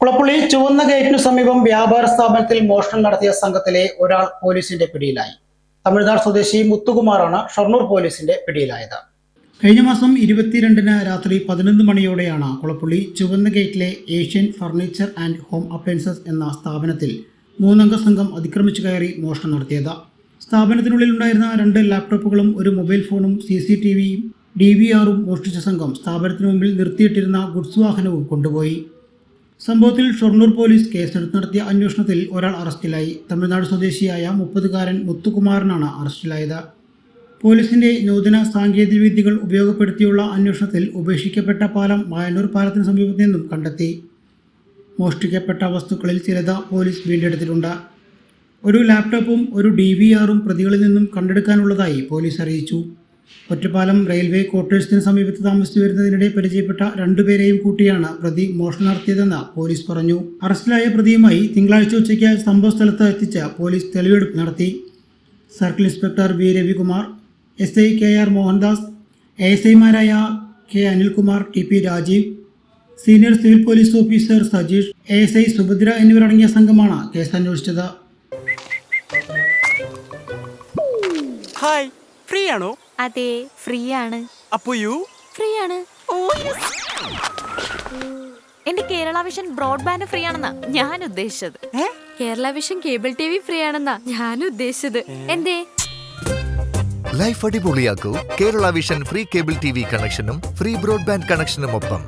കുളപ്പുള്ളി ചുവന്ന ഗേറ്റിനു സമീപം വ്യാപാര സ്ഥാപനത്തിൽ മോഷണം നടത്തിയ സംഘത്തിലെ ഒരാൾ പോലീസിന്റെ പിടിയിലായി. തമിഴ്നാട് സ്വദേശി മുത്തുകുമാറാണ് ഷൊർണൂർ പോലീസിന്റെ പിടിയിലായത്. കഴിഞ്ഞ മാസം ഇരുപത്തിരണ്ടിന് രാത്രി പതിനൊന്ന് മണിയോടെയാണ് കുളപ്പുള്ളി ചുവന്ന ഗേറ്റിലെ Asian furniture and home appliances എന്ന സ്ഥാപനത്തിൽ മൂന്നംഗ സംഘം അതിക്രമിച്ചു കയറി മോഷണം നടത്തിയത്. സ്ഥാപനത്തിനുള്ളിൽ ഉണ്ടായിരുന്ന രണ്ട് ലാപ്ടോപ്പുകളും ഒരു മൊബൈൽ ഫോണും സി സി ടി വിയും ഡി വി ആറും മോഷ്ടിച്ച സംഘം സ്ഥാപനത്തിനു മുമ്പിൽ നിർത്തിയിട്ടിരുന്ന ഗുഡ്സ് വാഹനവും കൊണ്ടുപോയി. സംഭവത്തിൽ ഷൊർണൂർ പോലീസ് കേസെടുത്ത് നടത്തിയ അന്വേഷണത്തിൽ ഒരാൾ അറസ്റ്റിലായി. തമിഴ്നാട് സ്വദേശിയായ മുപ്പതുകാരൻ മുത്തുകുമാരനാണ് അറസ്റ്റിലായത്. പോലീസിന്റെ നൂതന സാങ്കേതിക വിദ്യകൾ ഉപയോഗപ്പെടുത്തിയുള്ള അന്വേഷണത്തിൽ ഉപേക്ഷിക്കപ്പെട്ട പാലം മായന്നൂർ പാലത്തിന് സമീപത്തു നിന്നും കണ്ടെത്തി. മോഷ്ടിക്കപ്പെട്ട വസ്തുക്കളിൽ ചിലത് പോലീസ് വീണ്ടെടുത്തിട്ടുണ്ട്. ഒരു ലാപ്ടോപ്പും ഒരു ഡി വി ആറും പ്രതികളിൽ നിന്നും കണ്ടെടുക്കാനുള്ളതായി പോലീസ് അറിയിച്ചു. ഒറ്റപ്പാലം റെയിൽവേ ക്വാർട്ടേഴ്സിന് സമീപത്ത് താമസിച്ചു വരുന്നതിനിടെ പരിചയപ്പെട്ട രണ്ടുപേരെയും കൂട്ടിയാണ് പ്രതി മോഷണം നടത്തിയതെന്ന് പോലീസ് പറഞ്ഞു. അറസ്റ്റിലായ പ്രതിയുമായി തിങ്കളാഴ്ച ഉച്ചയ്ക്ക് സംഭവ സ്ഥലത്ത് എത്തിച്ച് പോലീസ് തെളിവെടുപ്പ് നടത്തി. Circle inspector V Ravikumar S I K R Mohandas A S ഐമാരായ K Anilkumar T P Rajeev senior civil police officer Sajeesh A S I Subhadra എന്നിവരടങ്ങിയ സംഘമാണ് കേസ് അന്വേഷിച്ചത്. ഹായ് ഫ്രീ ആണോ അതെ ഫ്രീ ആണ് അപ്പോ യു? ഫ്രീ ആണ് ഓ എന്റെ കേരള വിഷൻ ബ്രോഡ്ബാൻഡ് ഫ്രീ ആണെന്നാ ഞാൻ ഉദ്ദേശിച്ചത്. Kerala Vision cable T V free ആണെന്നാ ഞാൻ ഉദ്ദേശിച്ചത്. എന്തേ? Life അടിപൊളിയാക്കൂ. Kerala Vision free cable T V കണക്ഷനും ഫ്രീ ബ്രോഡ്ബാൻഡ് കണക്ഷനും ഒപ്പം